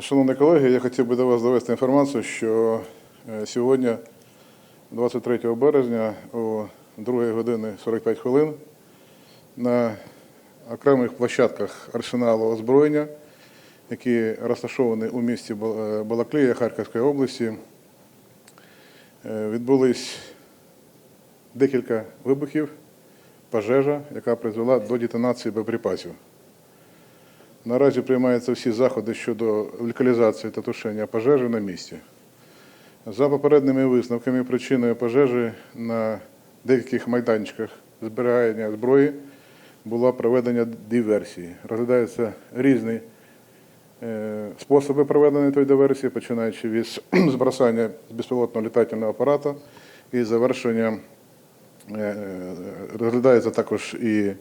Шановні колеги, я хотів би до вас довести інформацію, що е, сьогодні, 23 березня, о 2 години 45 хвилин, на окремих площадках арсеналу озброєння, які розташовані у місті е, Балаклія Харківської області, е, відбулись декілька вибухів, пожежа, яка призвела до детонації боєприпасів. Наразі приймаються всі заходи щодо локалізації та тушення пожежі на місці. За попередніми висновками, причиною пожежі на деяких майданчиках зберігання зброї було проведення диверсії. Розглядаються різні е, способи проведення тої диверсії, починаючи від збросання безпілотного літательного апарату і завершення е, розглядається також і е,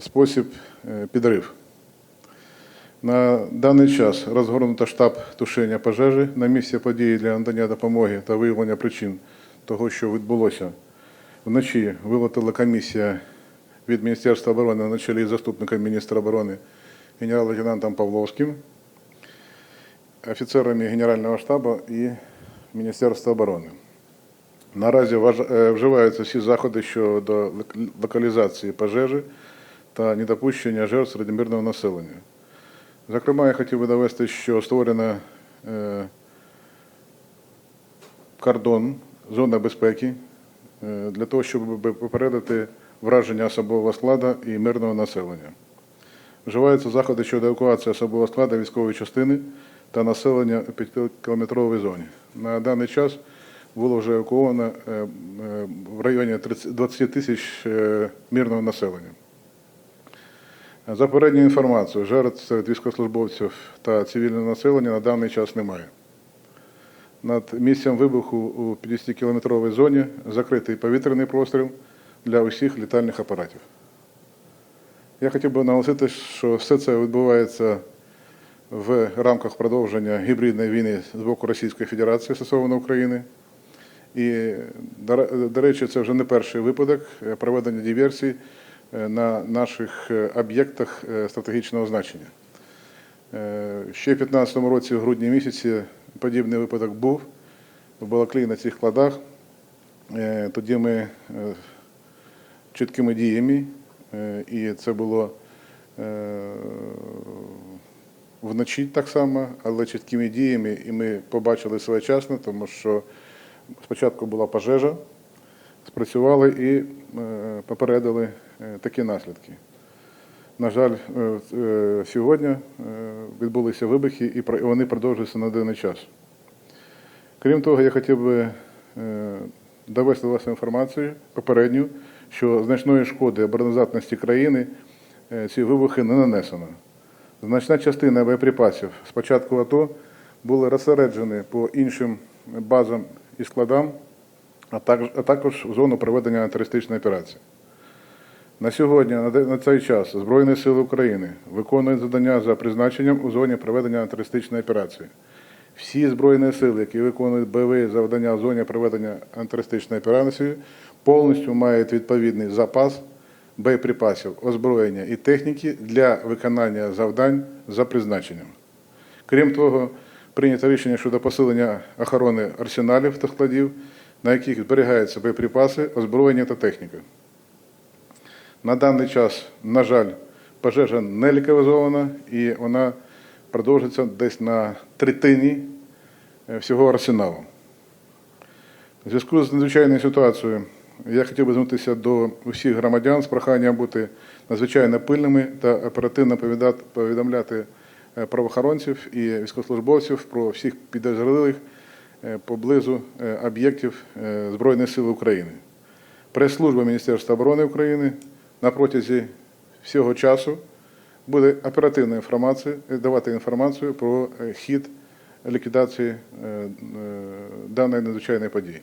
спосіб підрив. На даний час розгорнуто штаб тушення пожежі на місці події для надання допомоги та виявлення причин того, що відбулося. Вночі вилетіла комісія від Міністерства оборони на чолі з заступником міністра оборони генерал-лейтенантом Павловським, офіцерами Генерального штабу і Міністерства оборони. Наразі е, вживаються всі заходи щодо локалізації пожежі та недопущення жертв серед мирного населення. Зокрема, я хотів би довести, що створена е, кордон, зона безпеки е, для того, щоб попередити враження особового складу і мирного населення. Вживаються заходи щодо евакуації особового складу військової частини та населення у 5-кілометровій зоні. На даний час було вже евакуовано е, в районі 20 тисяч мирного населення. За попередньою інформацією, жертв серед військовослужбовців та цивільного населення на даний час немає. Над місцем вибуху у 50-кілометровій зоні закритий повітряний простріл для усіх літальних апаратів. Я хотів би наголосити, що все це відбувається в рамках продовження гібридної війни з боку Російської Федерації стосовно України. І, до речі, це вже не перший випадок проведення диверсій е, на наших е, об'єктах е, стратегічного значення. Е, Ще в 2015 році, в грудні місяці, подібний випадок був в Балаклії на цих складах. Е, Тоді ми е, чіткими діями, е, і це було е, вночі так само, але чіткими діями, і ми побачили своєчасно, тому що спочатку була пожежа, спрацювали і е, попередили е, такі наслідки. На жаль, е, сьогодні відбулися вибухи, і вони продовжуються на даний час. Крім того, я хотів би довести до вас інформацію попередню, що значної шкоди обороноздатності країни ці вибухи не нанесено. Значна частина боєприпасів з початку АТО були розсереджені по іншим базам і складам, а також, в зону проведення антитерористичної операції. На сьогодні, на на цей час, Збройні Сили України виконують завдання за призначенням у зоні проведення антитерористичної операції. Всі збройні сили, які виконують бойові завдання в зоні проведення антитерористичної операції, повністю мають відповідний запас боєприпасів, озброєння і техніки для виконання завдань за призначенням. Крім того, прийнято рішення щодо посилення охорони арсеналів та складів, на яких зберігаються боєприпаси, озброєння та техніка. На даний час, на жаль, пожежа не ліквідована і вона продовжиться десь на третині е, всього арсеналу. У зв'язку з надзвичайною ситуацією я хотів би звернутися до усіх громадян з проханням бути надзвичайно пильними та оперативно повідомляти е, правоохоронців і військовослужбовців про всіх підозрілих поблизу е, об'єктів е, Збройних сил України. Прес-служба Міністерства оборони України на протязі всього часу буде оперативно інформація, е, давати інформацію про е, хід ліквідації е, е, даної надзвичайної події.